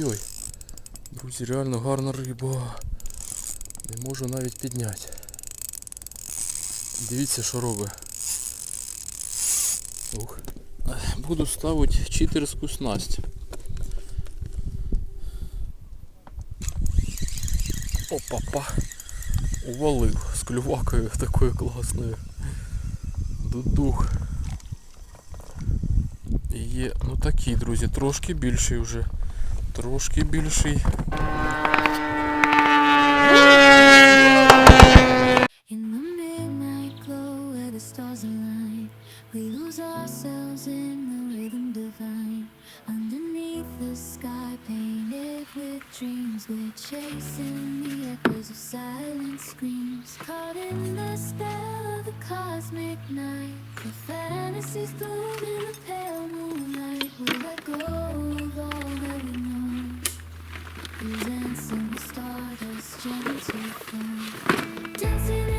Ой-ой-ой. Друзі, реально гарна риба. Не можу навіть підняти. Дивіться, що робить. Ух. Буду ставити читерську снасть. Опа-па. Увалив з клювакою такою класною. Дудух. Є, ну такі, друзі, трошки більший вже. Трошки більший. Fantasies bloom in the pale moonlight. We let go all. dancing stardust gentle flow dancing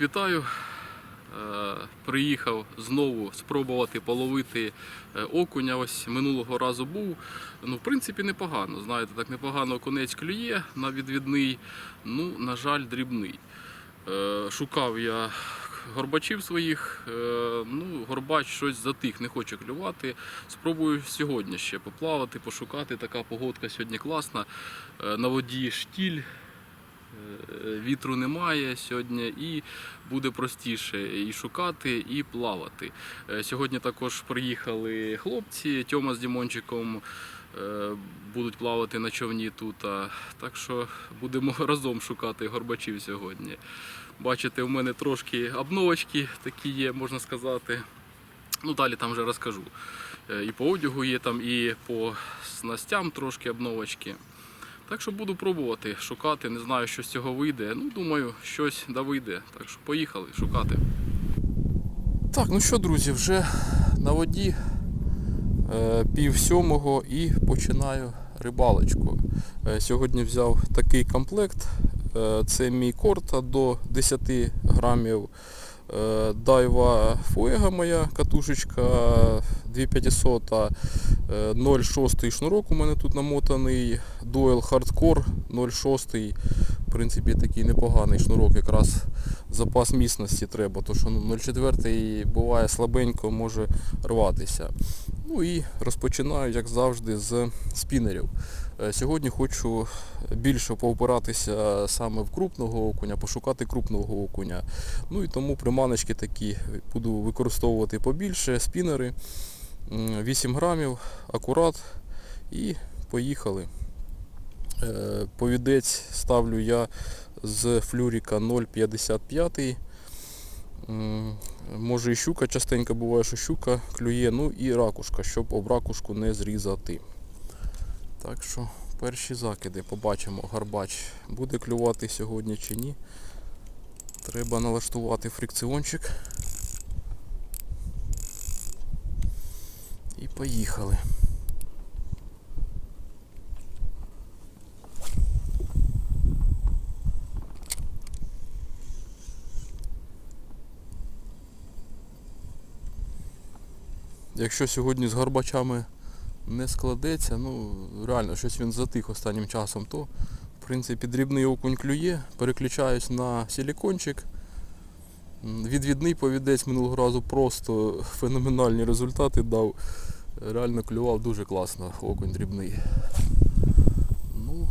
вітаю. Е, Приїхав знову спробувати половити е, окуня. Ось минулого разу був. Ну, в принципі, непогано. Знаєте, так непогано конець клює на відвідний. Ну, на жаль, дрібний. Е, Шукав я горбачів своїх. Ну, горбач щось затих, не хоче клювати. Спробую сьогодні ще поплавати, пошукати. Така погодка сьогодні класна. На воді штіль. Е, Вітру немає сьогодні і буде простіше і шукати, і плавати. Е, Сьогодні також приїхали хлопці, Тьома з Дімончиком е, будуть плавати на човні тут. Так що будемо разом шукати горбачів сьогодні. Бачите, у мене трошки обновочки такі є, можна сказати. Ну, далі там вже розкажу. І по одягу є там, і по снастям трошки обновочки. Так що буду пробувати шукати, не знаю, що з цього вийде. Ну, думаю, щось да вийде. Так що поїхали шукати. Так, ну що, друзі, вже на воді е, пів сьомого і починаю рибалочку. Е, сьогодні взяв такий комплект. Е, це мій корта до 10 грамів. Е, Дайва Фуега моя катушечка 2500, е, 0,6 шнурок у мене тут намотаний, Dual Hardcore 0,6. В принципі, такий непоганий шнурок, якраз запас міцності треба, тому що ну, 0,4 буває слабенько, може рватися. Ну і розпочинаю, як завжди, з спінерів. Е, Сьогодні хочу більше поопиратися саме в крупного окуня, пошукати крупного окуня. Ну і тому приманочки такі буду використовувати побільше, спінери. 8 грамів, акурат і поїхали. Е, Повідець ставлю я з флюріка 0,55. Може і щука частенько буває, що щука клює, ну і ракушка, щоб об ракушку не зрізати. Так що перші закиди побачимо, гарбач буде клювати сьогодні чи ні. Треба налаштувати фрикціончик. І поїхали. Якщо сьогодні з гарбачами не складеться, ну реально щось він затих останнім часом, то в принципі дрібний окунь клює, переключаюсь на силікончик Відвідний повідець минулого разу просто феноменальні результати дав. Реально клював дуже класно окунь дрібний. Ну,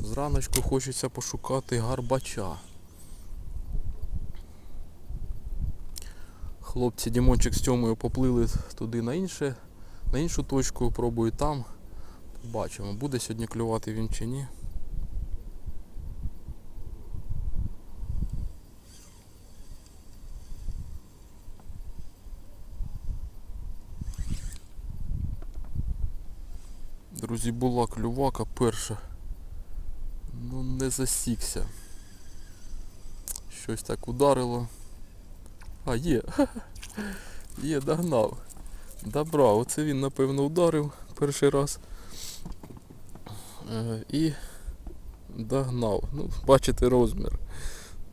зраночку хочеться пошукати гарбача. Хлопці Дімончик з Тьомою поплили туди на інше, на іншу точку, пробую там. Бачимо, буде сьогодні клювати він чи ні. Друзі, була клювака перша. Ну не засікся. Щось так ударило. А, є. Є, догнав. Добра, оце він напевно ударив перший раз. Е, і догнав. Ну, бачите розмір.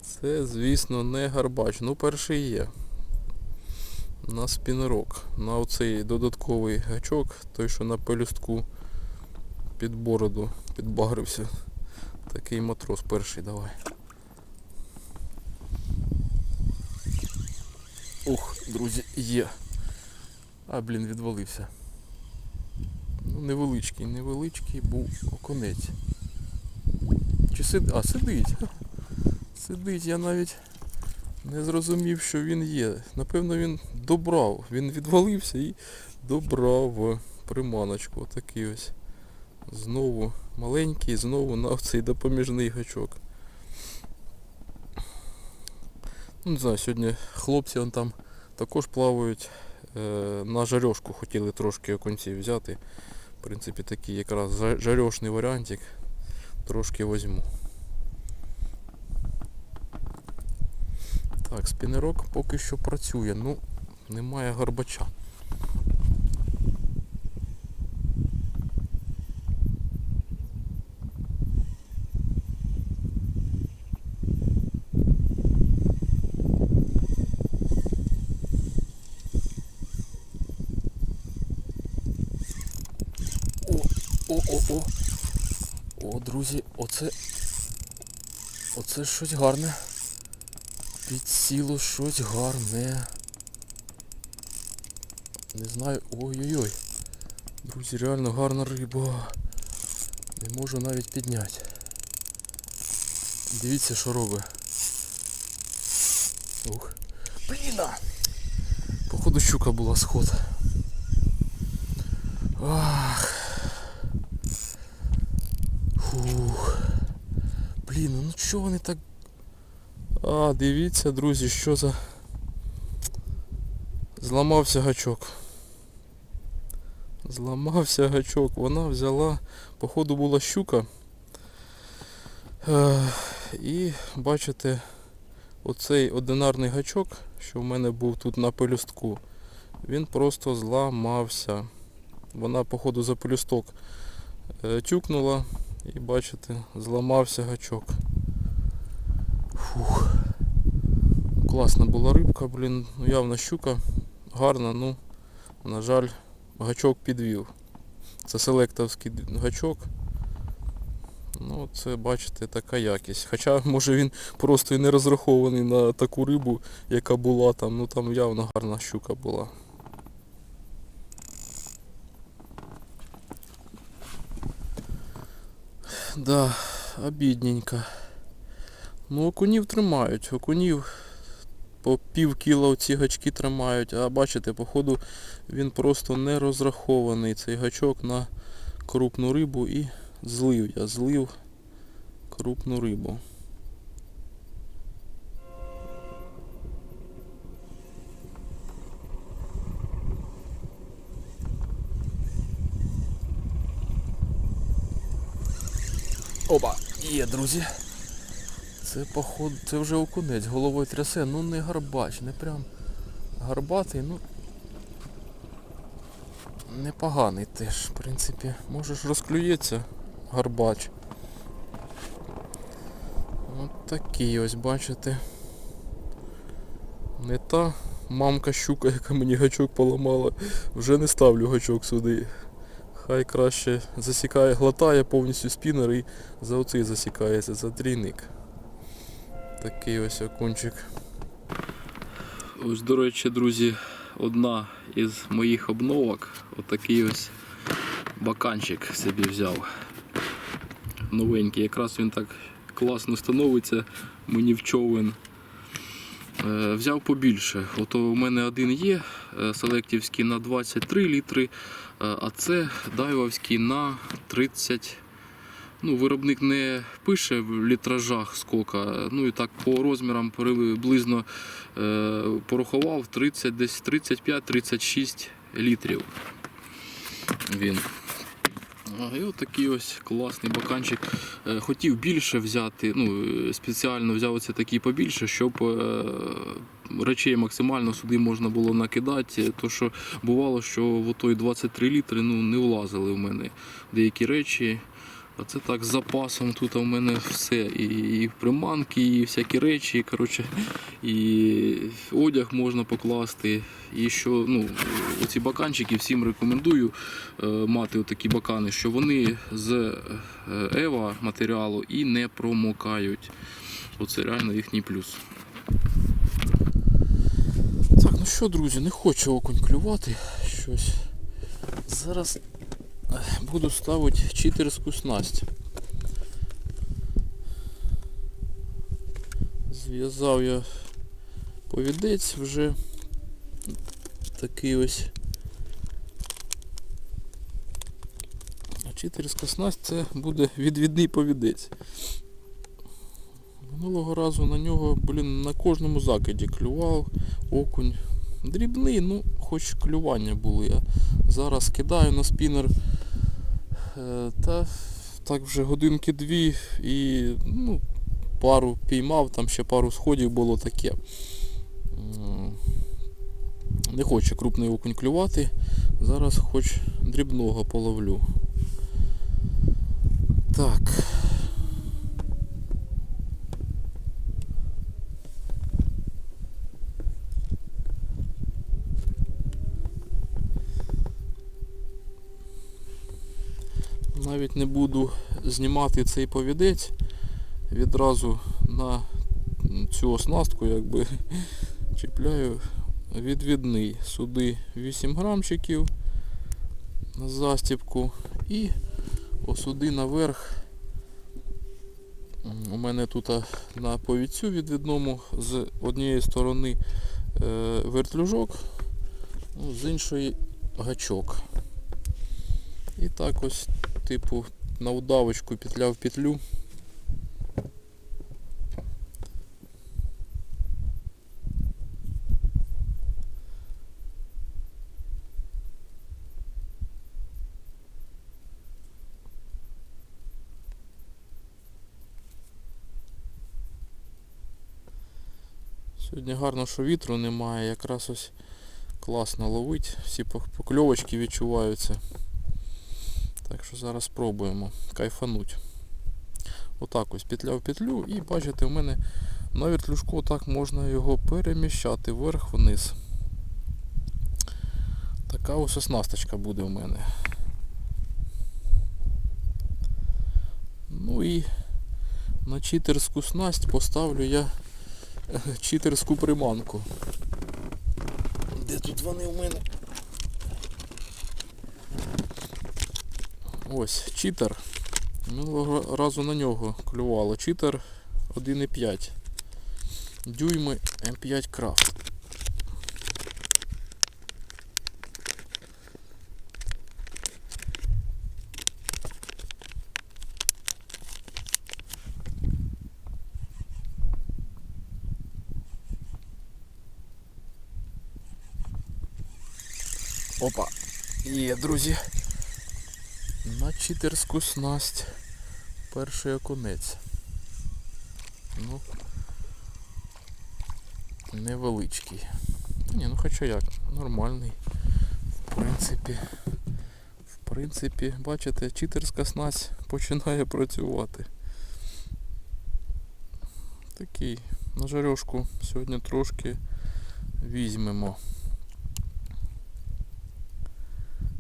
Це, звісно, не гарбач. Ну, перший є. На спінерок. На оцей додатковий гачок, той, що на пелюстку під бороду підбагрився. Такий матрос перший давай. Ух, друзі, є. А, блін, відвалився. Ну, невеличкий, невеличкий був оконець. Чи сидить? А, сидить. Сидить, я навіть не зрозумів, що він є. Напевно, він добрав. Він відвалився і добрав приманочку. Отакий ось. Знову маленький, знову на цей допоміжний гачок. Ну, не знаю, сьогодні хлопці он там також плавають. Е, на жарьошку хотіли трошки оконці взяти. В принципі, такий якраз жарьошний варіантик. Трошки возьму. Так, спінерок поки що працює, ну немає гарбача. О, о, о, о. О, друзі, оце. Оце щось гарне. Підсіло щось гарне. Не знаю. Ой-ой-ой. Друзі, реально гарна риба. Не можу навіть підняти. Дивіться, що робить. Ух. Бліна! Походу щука була сход. Фух. Блін, ну чого вони так. А, дивіться, друзі, що за. Зламався гачок. Зламався гачок. Вона взяла, походу була щука. І бачите, оцей одинарний гачок, що в мене був тут на пелюстку, він просто зламався. Вона, походу, за пелюсток е, тюкнула і бачите, зламався гачок. Фух. Класна була рибка, блін, ну явно щука. Гарна, ну, на жаль, гачок підвів. Це селектовський гачок. Ну, це, бачите, така якість. Хоча, може він просто і не розрахований на таку рибу, яка була там. Ну там явно гарна щука була. Да, обідненько. Ну, окунів тримають. Окунів по пів кіла ці гачки тримають, а бачите, походу він просто не розрахований цей гачок на крупну рибу і злив я, злив крупну рибу. Опа, є, друзі. Це походу, це вже окунець, головою трясе, ну не гарбач, не прям гарбатий, ну непоганий теж, в принципі. Може ж розклюється гарбач. От такий ось, бачите. Не та мамка щука, яка мені гачок поламала. Вже не ставлю гачок сюди. Хай краще засікає, глотає повністю спінер і за оцей засікається, за трійник. Такий ось окунчик. Ось, до речі, друзі, одна із моїх обновок. Отакий ось баканчик собі взяв. Новенький. Якраз він так класно становиться мені в човен. Е, Взяв побільше. Ото у мене один є е, селектівський на 23 літри, а це дайвовський на 30 Ну, виробник не пише в літражах скока, ну і так по розмірам приблизно е, порахував 30, десь 35-36 літрів. Він. І отакий ось класний баканчик. Е, Хотів більше взяти, ну, е, спеціально взяв оце такий побільше, щоб е, речей максимально сюди можна було накидати. То що бувало, що в той 23 літри ну, не влазили в мене деякі речі. А це так з запасом тут у мене все. І, і приманки, і всякі речі, коротше, і одяг можна покласти. І що ну, оці баканчики всім рекомендую е, мати такі бакани, що вони з е, Ева матеріалу і не промокають. Оце реально їхній плюс. Ну що, друзі, не хочу окунь клювати щось. Зараз буду ставити читерську снасть. Зв'язав я повідець вже такий ось. А читерська снасть це буде відвідний повідець. Минулого разу на нього, блін, на кожному закиді клював окунь. Дрібний, ну хоч клювання були. А зараз кидаю на спінер. Е, Та так вже годинки дві і ну, пару піймав, там ще пару сходів було таке. Не хоче крупний окунь клювати. Зараз хоч дрібного половлю. Так. Навіть не буду знімати цей повідець. Відразу на цю оснастку якби чіпляю відвідний. Сюди 8 грамчиків на застіпку і осюди наверх. У мене тут на повідцю відвідному з однієї сторони е, вертлюжок, ну, з іншої гачок. І так ось, типу, на удавочку петля в петлю. Сьогодні гарно, що вітру немає, якраз ось класно ловить, всі покльовочки відчуваються. Що зараз спробуємо кайфануть. Отак ось петля в петлю і бачите, у мене на вертлюжку так можна його переміщати вверх-вниз. Така ось оснасточка буде у мене. Ну і на читерську снасть поставлю я е, читерську приманку. Де тут вони у мене? Ось, читер. Минулого разу на нього клювало. Читер 1,5. Дюйми М5 крафт. Опа. Є, друзі. На читерську снасть. Перший окунець. Ну. Невеличкий. Ні, ну хоча як, нормальний. В принципі. В принципі, бачите, читерська снасть починає працювати. Такий на жарьошку сьогодні трошки візьмемо.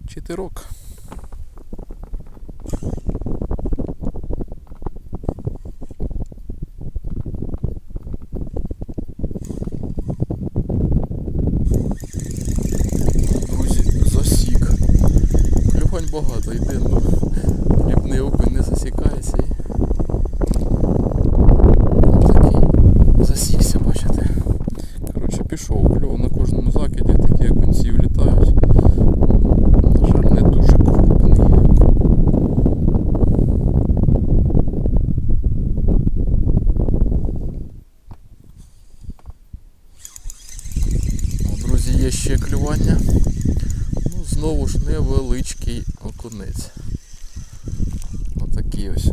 Читерок. що на кожному закиді такі окунці влітають. На жаль, не дуже крупний. О, друзі, є ще клювання. Ну, знову ж невеличкий окунець. Отакий ось.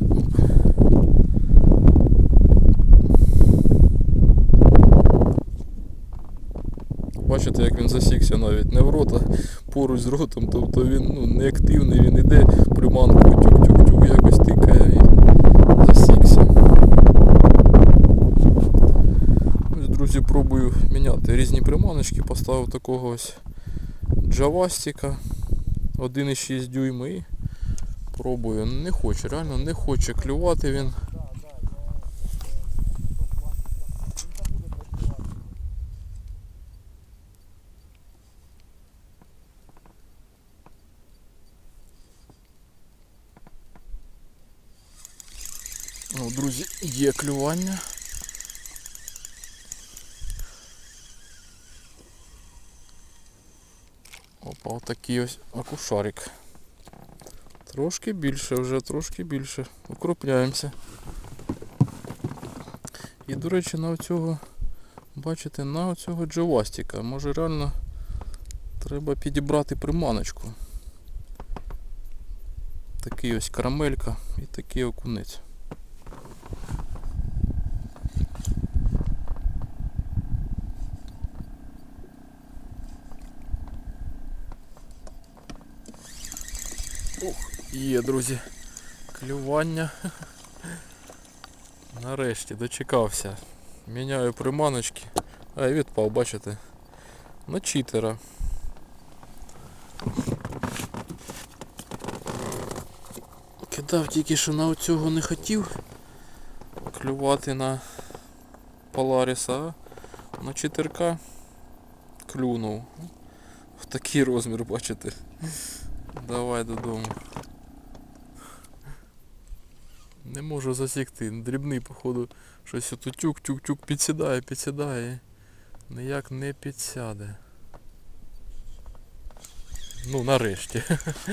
Бачите, як він засікся навіть не в рота, поруч з ротом, тобто він ну, не він іде приманку тюк-тюк-тюк, якось тикає і засікся. Ось, друзі, пробую міняти різні приманочки, поставив такого ось джавастика 1,6 дюйма і пробую. Не хоче, реально не хоче клювати він. Ну, друзі, є клювання. Опа, отакий ось акушарик. Трошки більше вже, трошки більше. Укропляємося. І, до речі, на оцього, бачите, на оцього джавастика. Може реально треба підібрати приманочку. Такий ось карамелька і такий окунець. Ух, є, друзі. Клювання. Нарешті дочекався. Міняю приманочки. А, і відпав, бачите. На читера. Кидав тільки що на оцього не хотів клювати на Поларіса, а на читерка клюнув. В такий розмір, бачите. Давай додому. Не можу засікти, дрібний, походу, щось отут тюк-тюк-тюк підсідає, підсідає. Ніяк не підсяде. Ну, нарешті.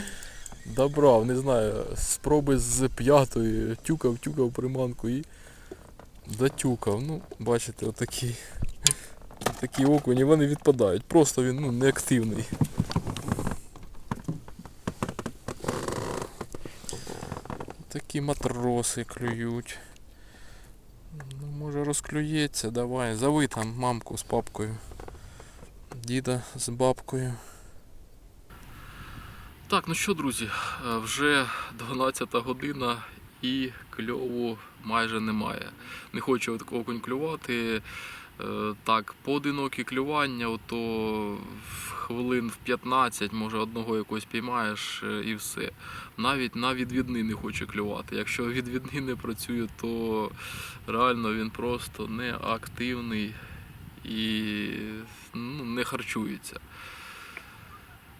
Добрав, не знаю, спроби з п'ятої, тюкав, тюкав приманку і дотюкав. Ну, бачите, отакі. Такі окуні, вони відпадають. Просто він ну, неактивний. Такі матроси клюють. Ну, може розклюється, давай. Зови там мамку з папкою. Діда з бабкою. Так, ну що, друзі, е, вже 12 година і кльову майже немає. Не хочу от окунь клювати. Е, Так, поодинокі клювання, ото в хвилин в 15, може одного якось піймаєш е, і все. Навіть на відвідний не хоче клювати. Якщо відвідний не працює, то реально він просто не активний і ну, не харчується.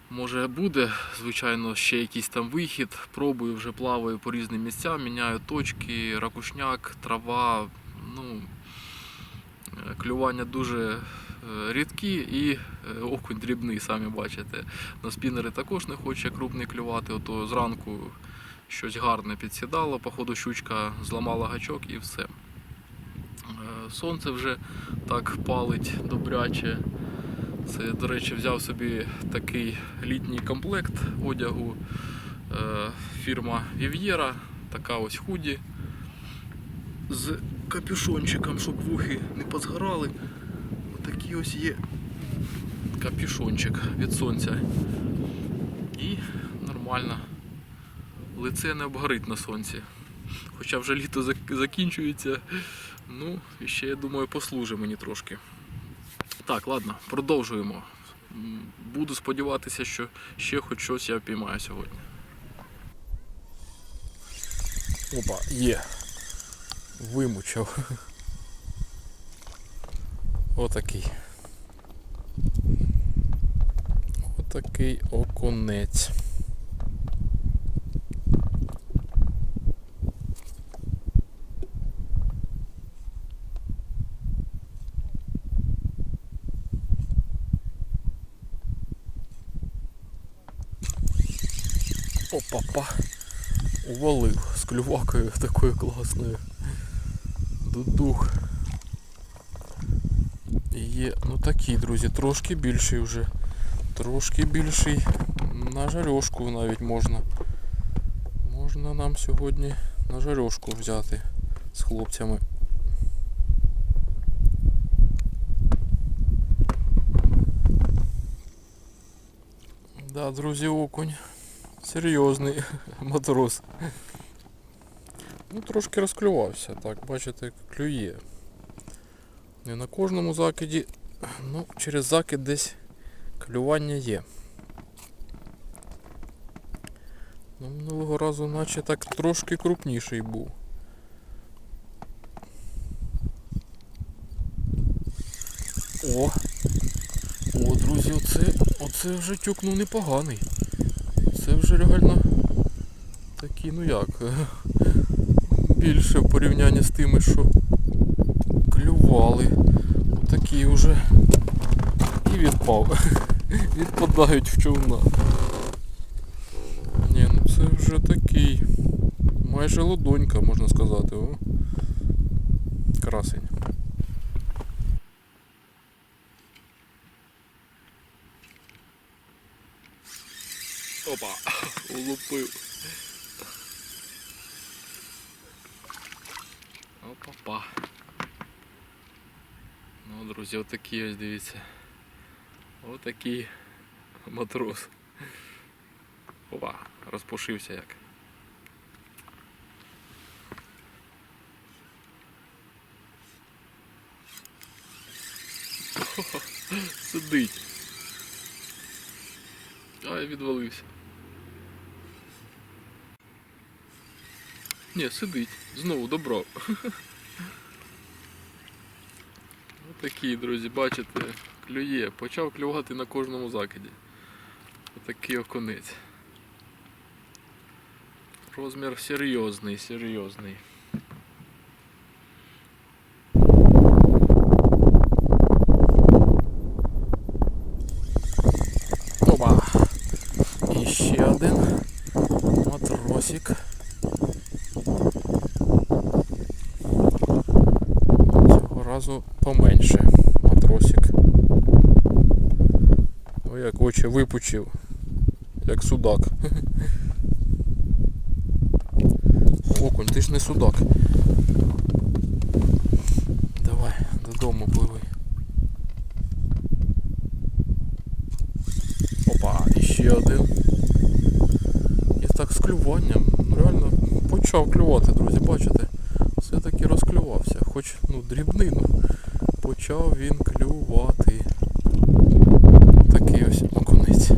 Може буде, звичайно, ще якийсь там вихід. Пробую, вже плаваю по різним місцям, міняю точки, ракушняк, трава. Ну, клювання дуже е, рідкі і е, окунь дрібний, самі бачите. На спінери також не хоче крупний клювати, ото зранку щось гарне підсідало, походу щучка зламала гачок і все. Е, Сонце вже так палить добряче. Це, до речі, взяв собі такий літній комплект одягу. Фірма Вів'єра, така ось худі з капюшончиком, щоб вухи не позгорали. Отакий ось є капюшончик від сонця. І нормально. Лице не обгорить на сонці. Хоча вже літо закінчується. Ну, і ще, я думаю, послужить мені трошки. Так, ладно, продовжуємо. Буду сподіватися, що ще хоч щось я впіймаю сьогодні. Опа, є вимучав. Отакий. Отакий оконець. Опа-па увалив з клювакою такою класною. Дудух. І Є, ну такий, друзі, трошки більший вже. Трошки більший. На жарьошку навіть можна. Можна нам сьогодні на жарьошку взяти з хлопцями. Да, друзі, окунь. Серйозний матрос. Ну, трошки розклювався, так, бачите, клює. Не на кожному закиді, ну, через закид десь клювання є. Ну, минулого разу наче так трошки крупніший був. О! О, друзі, оце, оце вже тюк ну непоганий. Це вже реально такий, ну як, більше в порівнянні з тими, що клювали. Отакий вже і відпав. Відпадають в човна. Ні, ну це вже такий. Майже лодонька, можна сказати. О. Красень. Опа, улупив. Опа-па. Ну, друзі, отакі ось дивіться. Отакий матрос. Опа, розпушився як. Хо-хо, Сидить. Ай, відвалився. Ні, сидить. Знову добро. Отакий, друзі, бачите, клює. Почав клювати на кожному закиді. Отакий окунець. Розмір серйозний, серйозний. Опа! І ще один матросик. Цього разу поменше матросик. Ой, як очі випучив, як судак. Окунь, ти ж не судак. Давай, додому пливи. Опа, і ще один. І так з клюванням. Ну реально почав клювати, друзі, бачите? Все-таки розклювався. Хоч ну дрібнину. Почав він клювати. Такий ось окунець.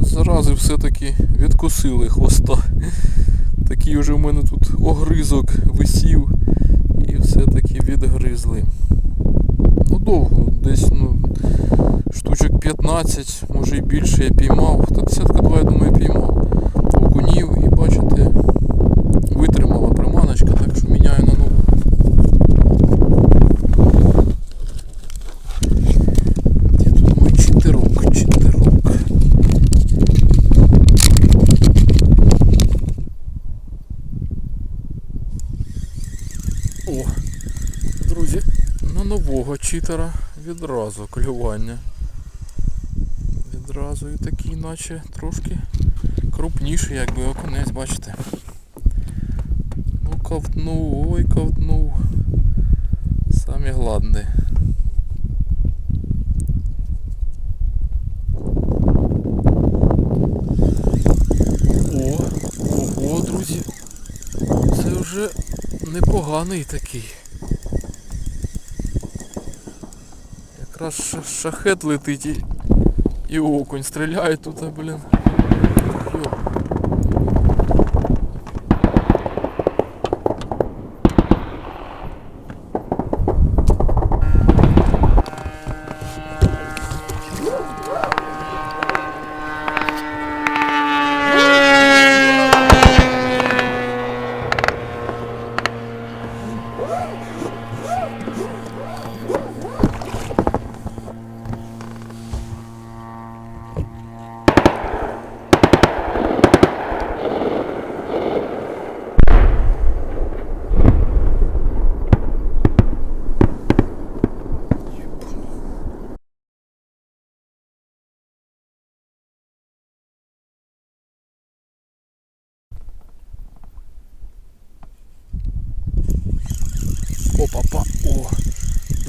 Зарази все-таки відкусили хвоста. Такий уже в мене тут огризок висів і все-таки відгризли. Ну довго, десь ну, штучок 15, може і більше я піймав. Та десятка два, я думаю, піймав. Окунів і бачите, витримала приманочка, так що міняю на нову. Де тут мій читерок, читерок. О, друзі, на нового читера відразу клювання. Відразу і такий, наче трошки крупніший, якби окунець, бачите. Ну ковтнув, ой ковтнув. Самі гладні. О, ого, друзі. Це вже непоганий такий. Якраз шахет летить і, і окунь стріляє тут, блін.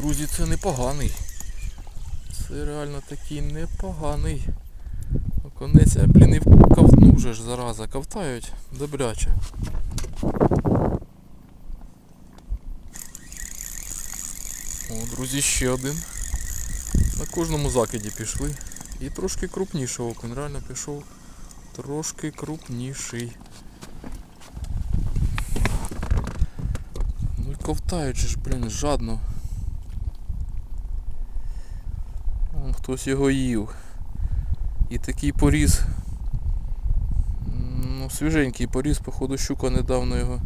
Друзі, це непоганий. Це реально такий непоганий. Оконець, а блін, і ковтнув вже ж зараза. Ковтають добряче. О, друзі, ще один. На кожному закиді пішли. І трошки крупніший окунь, реально пішов трошки крупніший. Ну ковтають же ж, блін, жадно. Вон хтось його їв. І такий поріз. Ну, свіженький поріз, походу щука недавно його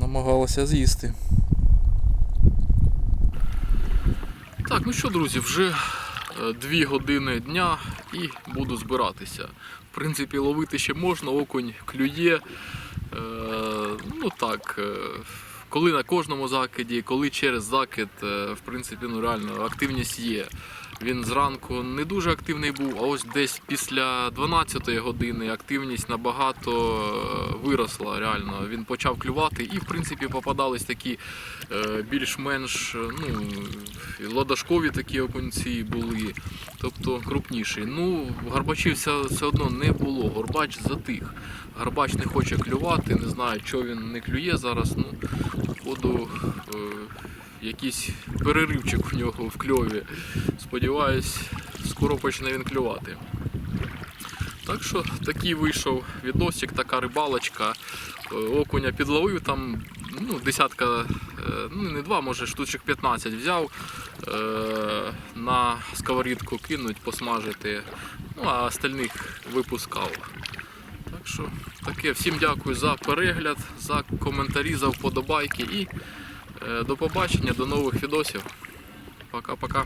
намагалася з'їсти. Так, ну що, друзі, вже е, дві години дня і буду збиратися. В принципі, ловити ще можна, окунь клює. Е, ну так, е, коли на кожному закиді, коли через закид, е, в принципі, ну реально активність є. Він зранку не дуже активний був, а ось десь після 12-ї години активність набагато е, виросла. Реально він почав клювати, і в принципі попадались такі е, більш-менш е, ну, ладошкові такі окунці були, тобто крупніші. Ну, гарбачів все, одно не було. Горбач затих. Гарбач не хоче клювати, не знаю, що він не клює зараз. Ну, е, якийсь переривчик в нього в кльові. Сподіваюсь, скоро почне він клювати. Так що такий вийшов відосик, така рибалочка. Е, Окуня підловив там ну, десятка, е, ну не два, може штучок 15 взяв. е, На сковорідку кинуть, посмажити, ну а остальних випускав. Так що таке, всім дякую за перегляд, за коментарі, за вподобайки і до побачення, до нових відосів. Пока-пока.